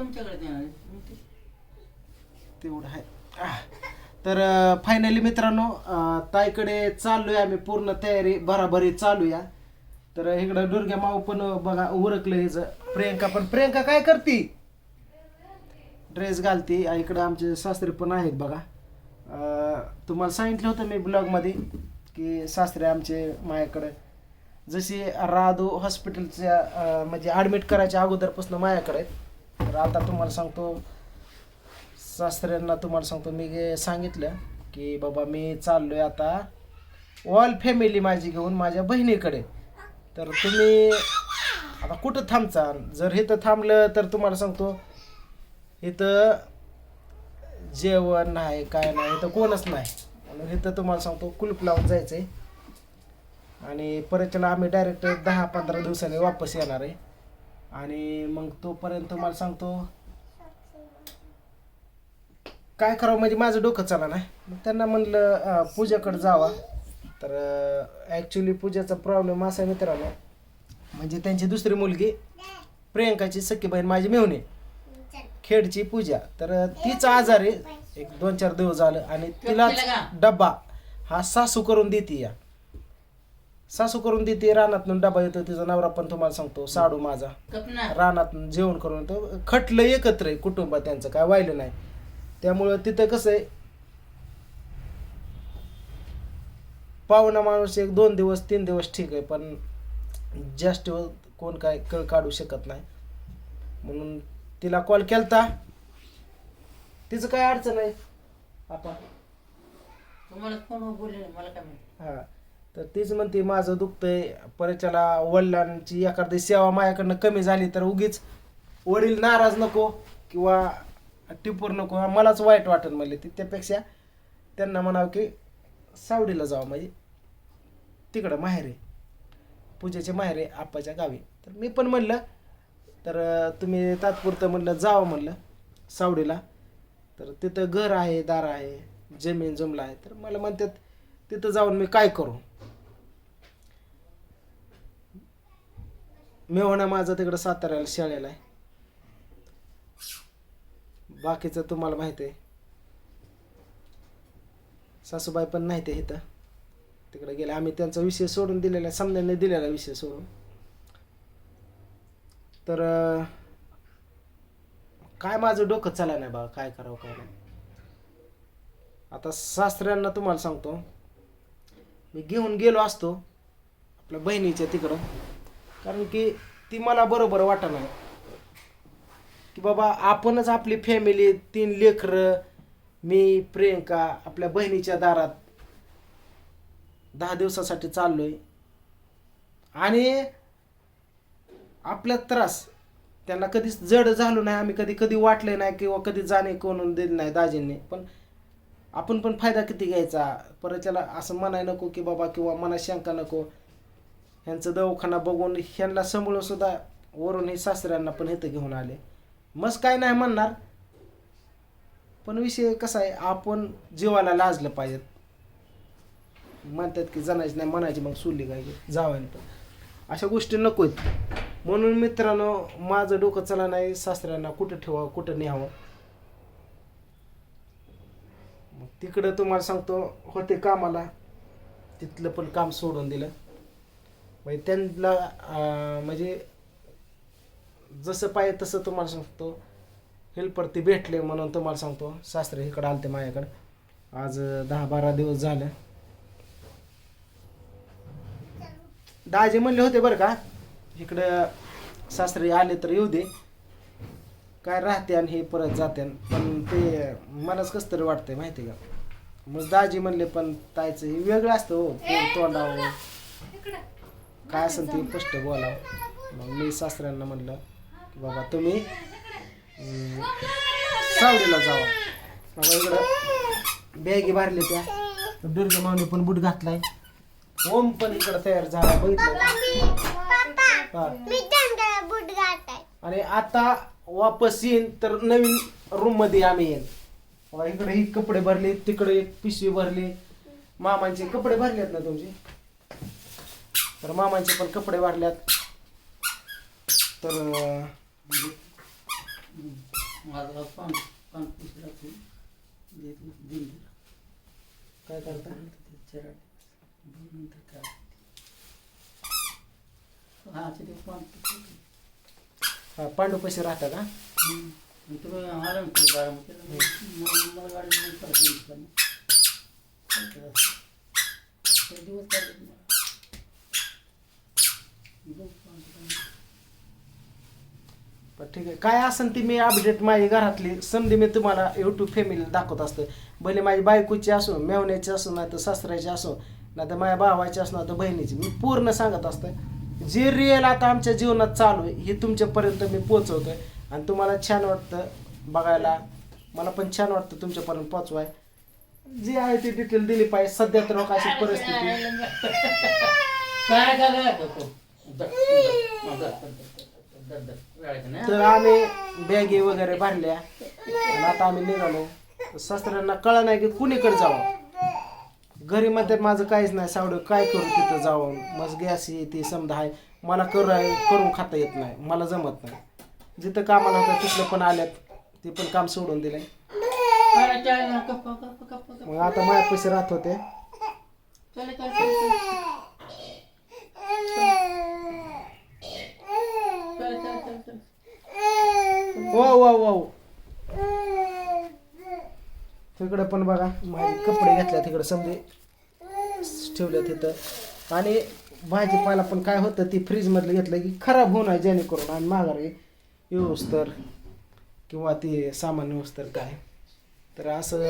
तुमच्याकडे देणार आहे. तेवढं आहे. आह. तर फायनली मित्रांनो अं, ताईकडे चाललोय आम्ही पूर्ण तयारी बराबरी चालूया. तर इकडं दुर्गा माऊ पण बघा उरकलं हिचं. प्रियंका पण प्रियंका काय करती? ड्रेस घालती. इकडं आमचे सासरे पण आहेत बघा. अं, तुम्हाला सांगितलं होतं मी ब्लॉगमध्ये की सासरे आमचे माझ्याकडे जशी राधू हॉस्पिटलच्या म्हणजे ॲडमिट करायच्या अगोदरपासून माझ्याकडे आहेत. तर आता तुम्हाला सांगतो सासऱ्यांना तुम्हाला सांगतो मी सांगितलं की बाबा मी चाललोय आता ऑल फॅमिली माझी घेऊन माझ्या बहिणीकडे. तर तुम्ही आता कुठं थांबचा? जर इथं थांबलं तर तुम्हाला सांगतो इथं जेवण नाही काय नाही इथं कोणच नाही. म्हणून इथं तुम्हाला सांगतो कुलूप लावून जायचं आहे आणि परत आम्ही डायरेक्ट दहा पंधरा दिवसांनी वापस येणार आहे. आणि मग तोपर्यंत तुम्हाला सांगतो. काय करावं? म्हणजे माझं डोकं चाला नाही मग त्यांना म्हणलं पूजाकडे जावा. तर ॲक्च्युली पूजाचा प्रॉब्लेम असा आहे मित्रांनो. म्हणजे त्यांची दुसरी मुलगी प्रियंकाची सख्खी बहीण माझी मेवणी खेडची पूजा. तर तिचा आजार. आहे एक दोन चार दिवस झालं आणि तिलाच डब्बा हा सासू करून देते या. सासू करून देते रानातून डबा येतो तिचा नवरा पण तुम्हाला सांगतो साडू माझा. रानातून जेवण करून येतो. खटलं एकत्र आहे कुटुंब त्यांचं काय वाहिलं नाही. त्यामुळं तिथं कसं आहे पाहुणा माणूस एक दोन दिवस तीन दिवस ठीक आहे पण जास्त कोण काय कळ काढू शकत नाही. म्हणून तिला कॉल केलता. तिचं काय अडचण आहे? आपण फोन बोलले मला काय हा. तर तीच म्हणते माझं दुखतंय. परीक्षाला वडिलांची एखादी सेवा माझ्याकडनं कमी झाली तर उगीच वडील नाराज नको किंवा टिपूर नको. मलाच वाईट वाटत म्हणले ती. त्यापेक्षा त्यांना म्हणावं की सावडीला जावं म्हणजे तिकडं माहेरे पूजेचे माहेरे आप्पाच्या गावी. तर मी पण म्हणलं तर तुम्ही तात्पुरतं म्हणलं जावं म्हणलं सावडीला तर तिथं घर आहे दार आहे जमीन जमला आहे. तर मला म्हणतात तिथं जाऊन मी काय करू? मेवणा माझं तिकडं साताऱ्याला शाळेला आहे. बाकीचं तुम्हाला माहिती आहे. सासूबाई पण नाही ते इथं. तिकडे गेले. आम्ही त्यांचा विषय सोडून दिलेला आहे समजाने दिलेला विषय सोडून. तर काय माझं डोकं चाला नाही बा काय करावं काय नाही. आता सासऱ्यांना तुम्हाला सांगतो. मी घेऊन गेलो असतो आपल्या बहिणीच्या तिकडं. कारण की ती मला बरोबर वाटत नाही. की बाबा आपणच आपली फॅमिली तीन लेकरं मी प्रियंका आपल्या बहिणीच्या दारात दहा दिवसासाठी चाललोय. आणि आपला त्रास त्यांना कधीच जड झालो नाही आम्ही कधी कधी वाटले नाही किंवा कधी जाणे कोणून दिले नाही दाजींनी. पण आपण पण फायदा किती घ्यायचा? परत त्याला असं म्हणाय नको की बाबा किंवा मनात शंका नको. ह्यांचं दवाखाना बघून ह्यांना सांभाळून सुद्धा वरून हे सासऱ्यांना पण इथं घेऊन आले. मग काय नाही म्हणणार पण विषय कसा आहे आपण जीवाला लाजलं पाहिजेत. म्हणतात की जणायची नाही म्हणायची मग सुरली काय जावं पण. अशा गोष्टी नको आहेत. म्हणून मित्रांनो माझं डोकं चला नाही सासऱ्यांना कुठं ठेवावं कुठं न्यावं. मग तिकडं तुम्हाला सांगतो होते कामाला तिथलं पण काम सोडून दिलं. म्हणजे त्यांना म्हणजे जसं पाहिजे तसं तुम्हाला सांगतो. हेल्पर ते भेटले म्हणून तुम्हाला सांगतो. सासरे इकडं आलते माझ्याकडं. आज दहा बारा दिवस झालं. दाजे म्हणले होते बरं का इकडं सासरे आले तर येऊ दे. काय राहते आणि हे परत जाते. पण ते मलाच कसं तरी वाटतंय माहिती का? मग दाजी म्हणले पण तायचं हे वेगळं असतं हो तोंड- तोंडावर. काय असेल ते स्पष्ट बोलावं मग मी सासऱ्यांना म्हणलं की बाबा तुम्ही सावलीला जावा. बाबा इकडं बॅगी भरले त्या. दुर्गा मावनी पण बूट घातलाय. ओम पण इकडं तयार झाला. बघितलं? हा. आणि आता वापस येईन तर नवीन रूममध्ये आम्ही येईन. इकडे ही कपडे भरले तिकडे एक पिशवी भरली. मामांचे कपडे भरलेत ना तुमचे? तर मामांचे पण कपडे भरल्यात तर. काय करता? हा. हा, पांडू पैसे राहता का? तुम्ही ठीक आहे. काय असेल ती मी अपडेट माझी घरातली. समधी मी तुम्हाला युट्यूब फॅमिली दाखवत असतं भले माझी बायकोची असो मेवण्याची असो नाही तर सासऱ्याची असो नाही तर माझ्या भावाची असो नाही तर बहिणीची. मी पूर्ण सांगत असतं जे रिअल आता आमच्या जीवनात चालू आहे हे तुमच्यापर्यंत मी पोचवतोय आणि तुम्हाला छान वाटतं बघायला. मला पण छान वाटतं तुमच्यापर्यंत पोचवाय जे आहे ते डिटेल दिली पाहिजे. सध्या तर अशी परिस्थिती काय तर आम्ही बॅगी वगैरे भरल्या. आणि आता आम्ही निघालो. सासऱ्यांना कळलं नाही की कुणीकडे जावं. घरी मध्ये माझं काहीच नाही सावडं काय करू तिथं जावं? मग गॅस ती समजा आहे. मला करू करून खाता येत नाही. मला जमत नाही. जिथं कामाला होतं तिथलं पण आल्यात. ते पण काम सोडून दिलंय मग आता माझ्या पैसे राहत होते. हो हो हो तिकडे पण बघा माझे कपडे घेतल्या तिकडे समजे. ठेवल्या तिथं. आणि भाजीपाला पण काय होतं ती फ्रीजमधलं घेतलं की खराब होऊ नये जेणेकरून आणि माघारी येऊस तर किंवा ते सामान येऊस तर काय. तर असं.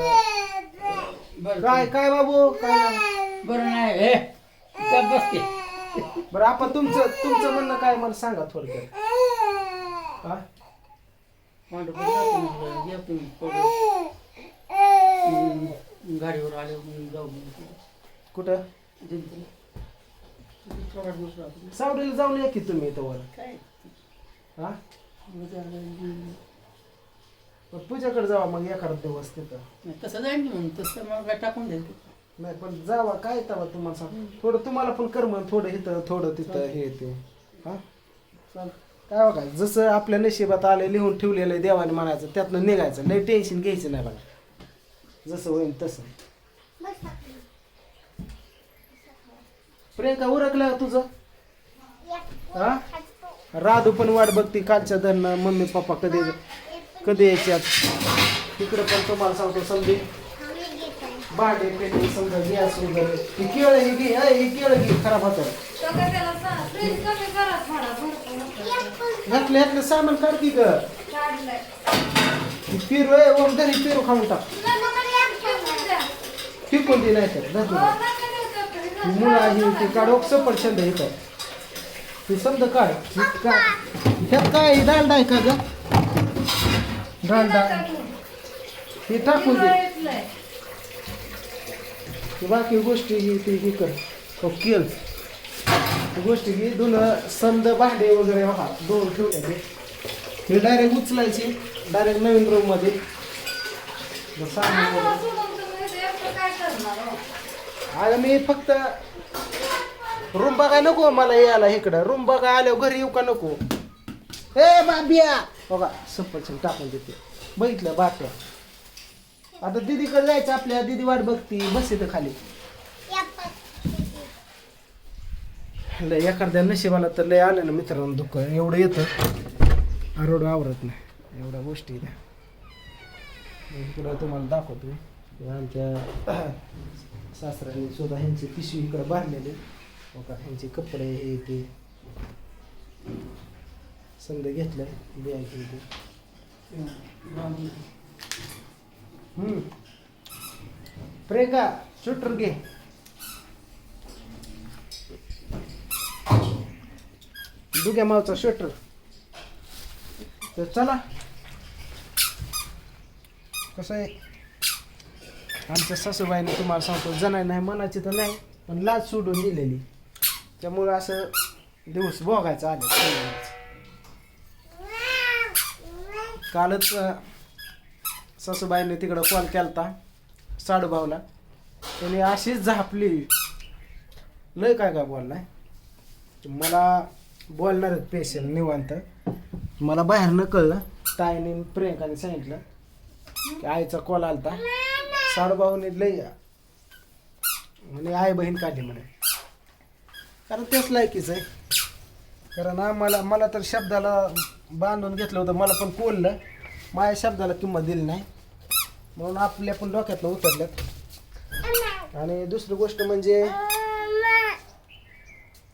काय काय बाबू? काय बरं नाही बरं आपण तुमचं तुमचं म्हणणं काय मला सांगा थोडक्यात. हा? मांडू पण जातो म्हटलं, या तुम्ही. हम्म, गाडीवर आले जाऊ. कुठं. सावडीला जाऊन या की तुम्ही इथं वर? काय? हा. मग पूजाकडे जावा मग एखादा दिवस तिथं. तसं जाईन की म्हणून तसं मग टाकून द्यायचं नाही पण जावा काय तवा तुम्हाला सांग? थोडं तुम्हाला पण कर मग थोडं इथं थोडं तिथं हे ते. हा? चल काय बघा जसं आपल्या नशिबात आलं लिहून ठेवलेलं आहे देवाने म्हणायचं त्यातनं निघायचं लय टेन्शन घ्यायचं नाही बघा. जसं होईल तसं. प्रियंका उरकलं तुझं? हा? राधू पण वाट बघते कालच्या धरणं मम्मी पप्पा कधी कधी यायच्यात? तिकडं पण तुम्हाला सांगतो समजे. भांडे पेटे समजा गॅस वगैरे ही केळं ही घे अय, ही केळ घे खराब होतं घातलं घातलं सामान काढ की ग पेरू आहे ओम घरी पेरू खाऊन टाक फेकून दे नाही तर धर मुळा ही ती काढ ओक सफरचंद इथं ती समजा काढ ही काय ह्यात काय आहे? डालडा आहे का ग डालडा हे टाकून दे बाकी गोष्टी ही ती ही कर. हो केल ती गोष्टी ही दोन संद भांडे वगैरे हा दोन ठेवले ते हे डायरेक्ट उचलायचे डायरेक्ट नवीन रूममध्ये. मग सामान वगैरे अगं मी फक्त रूम बघाय नको मला यायला इकडं. रूम बघाय आल्यावर घरी येऊ का नको? ए बाबिया! बघा सफरचंद टाकून देते. बघितलं बाट्या आता दीदीकडे जायचं आपल्या दीदी वाट बघती बस इथं खाली. लय एखाद्या नशिबाला तर लय आलं ना मित्रांनो दुःख. एवढं येतं. आरोड आवरत नाही. एवढ्या गोष्टी त्या. इकडं तुम्हाला दाखवतो आमच्या सासऱ्याने सुद्धा ह्यांची पिशवी इकडं भरलेली बघा हो ह्यांचे कपडे हे ते. समजा घेतलं बॅग हे ते प्रियंका शूटर घे दुग्या मावचा स्वेटर तर चला कसं आहे आमच्या सासूबाईने तुम्हाला सांगतो जणाय नाही मनाची तर नाही पण लाज सोडून दिलेली त्यामुळं असं दिवस बघायचं आले कालच सासूबाईने तिकडं कॉल केलता साडूभाऊला त्याने अशीच झापली. लय काय काय बोललाय? मला बोलणार पेशंट निवांत. मला बाहेरनं कळलं. ताईने प्रियंकाने सांगितलं की आईचा कॉल आलता. साडूभाऊने लई म्हणे आई बहीण काढली म्हणे. कारण तेच लायकीच आहे. कारण आम्हाला मला तर शब्दाला बांधून घेतलं होतं. मला पण कोललं माझ्या शब्दाला किंमत दिली नाही. म्हणून आपल्या पण डोक्यातलं उतरल्यात आणि दुसरी गोष्ट म्हणजे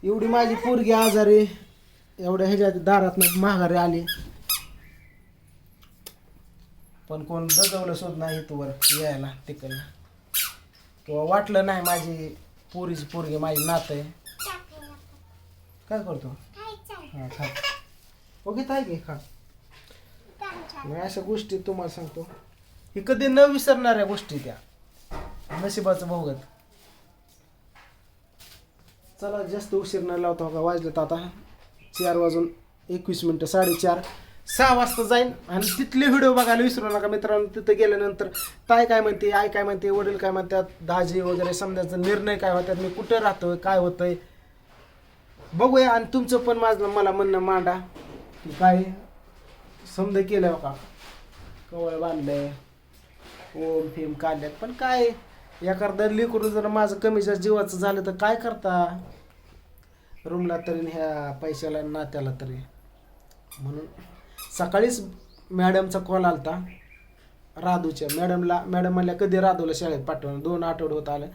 एवढी माझी पोरगी आजारी एवढ्या ह्याच्यात दारात माघारी आली. पण कोण जगवलं शोध नाही तुवर यायला तिकडनं. किंवा वाटलं नाही माझी पोरीची पोरगी माझी नात आहे. काय करतो? हा खा. ओके ताई घे खा. मी अशा गोष्टी तुम्हाला सांगतो. ही कधी न विसरणाऱ्या गोष्टी त्या. नशिबाचं भोगत. चला जास्त उशीर न लावतो का वाजलेत आता चार वाजून एकवीस मिनटं साडेचार. सहा वाजता जाईन आणि तिथले व्हिडिओ बघायला विसरू नका मित्रांनो. तिथं गेल्यानंतर ताई काय म्हणते आई काय म्हणते वडील काय म्हणतात दाजी वगैरे समजायचा निर्णय काय होतात मी कुठं राहतोय काय होतंय. बघूया आणि तुमचं पण माझं मला म्हणणं मांडा. की काय समजा केलं का कवळ बांधलंय ओम फेम काढल्यात. पण काय एखादं लेकरून जर माझं कमी जास्त जीवाचं झालं तर काय करता? रूमला तरी ह्या पैशाला नात्याला तरी. म्हणून सकाळीच मॅडमचा कॉल आलता. राधूच्या. मॅडमला मॅडम म्हणल्या कधी राधूला शाळेत पाठवणं दोन आठवडे होत आलं.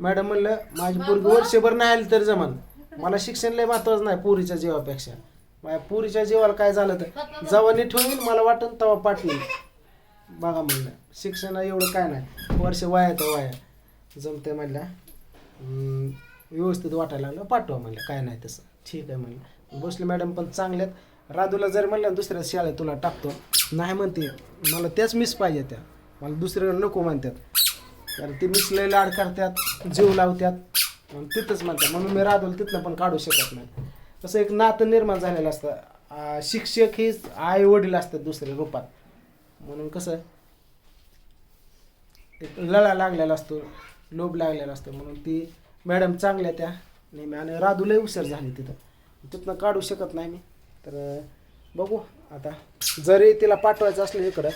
मॅडम म्हणलं माझी पोरगी वर्षभर नाही आली तरी जमान. मला शिक्षण लय महत्वाचं नाही पोरीच्या जीवापेक्षा. माझ्या पुरीच्या जीवाला काय झालं तर जेव्हा नीट होईल मला वाटन तेव्हा पाठवेल बघा म्हणलं शिक्षण एवढं काय नाही. वर्ष वाया तर वाया. जमते म्हणल्या व्यवस्थित वाटायला लागलं पाठवा म्हणलं काय नाही तसं. ठीक आहे म्हणलं. बसले मॅडम पण चांगल्यात राधूला जर म्हणलं दुसऱ्या शाळेत तुला टाकतो. नाही म्हणते. मला त्याच मिस पाहिजे त्या. मला दुसऱ्याकडे नको म्हणतात. कारण ते मिस लय लाड करतात जीव लावतात. तिथंच म्हणतात. म्हणून मी राधूला तिथनं पण काढू शकत नाही. तसं एक नातं निर्माण झालेलं असतं. शिक्षक हेच आई वडील असतात दुसऱ्या रूपात. म्हणून कसं एक लळा लागलेला असतो लोभ लागलेला असतो. म्हणून ती मॅडम चांगल्या त्या नेहमी आणि राधूलाही उशीर हुशार झाली तिथं. तिथनं काढू शकत नाही मी. तर बघू आता. जरी तिला पाठवायचं असलं इकडं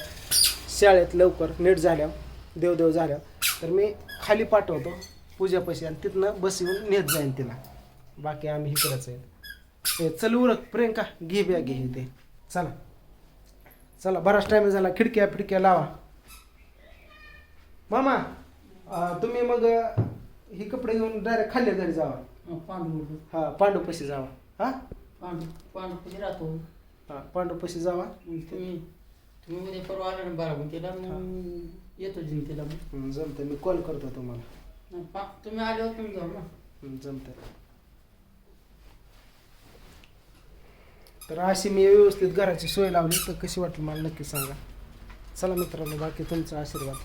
शाळेत लवकर नीट झाल्यावर देवदेव झाल्यावर तर मी खाली पाठवतो पूजापाशी आणि तिथनं बस येऊन नेत जाईन तिला. बाकी आम्ही इकडंच आहे. ते चल उरक प्रियंका घे ब्या घे ते. चला. चला बराच टाइम झाला खिडक्या फिडक्या लावा. मामा अं, तुम्ही मग अं, ही कपडे घेऊन डायरेक्ट खाल्ल्या घरी जावा. पांडू हा पांडूपाशी जावा. हा? पांडू पांडू राहतो. हा पांडूपाशी जावा. मग तुम्ही तुम्ही उद्या परवा आला ना बारामतीला मग येतो मग. हं, जमतं मी कॉल करतो तुम्हाला. नाही, पा- तुम्ही आल्यावर तुम्ही जाऊ ना. जमतं तर अशी मी व्यवस्थित घराची सोय लावली तर कशी वाटली मला नक्की सांगा. चला मित्रांनो बाकी तुमचा आशीर्वाद.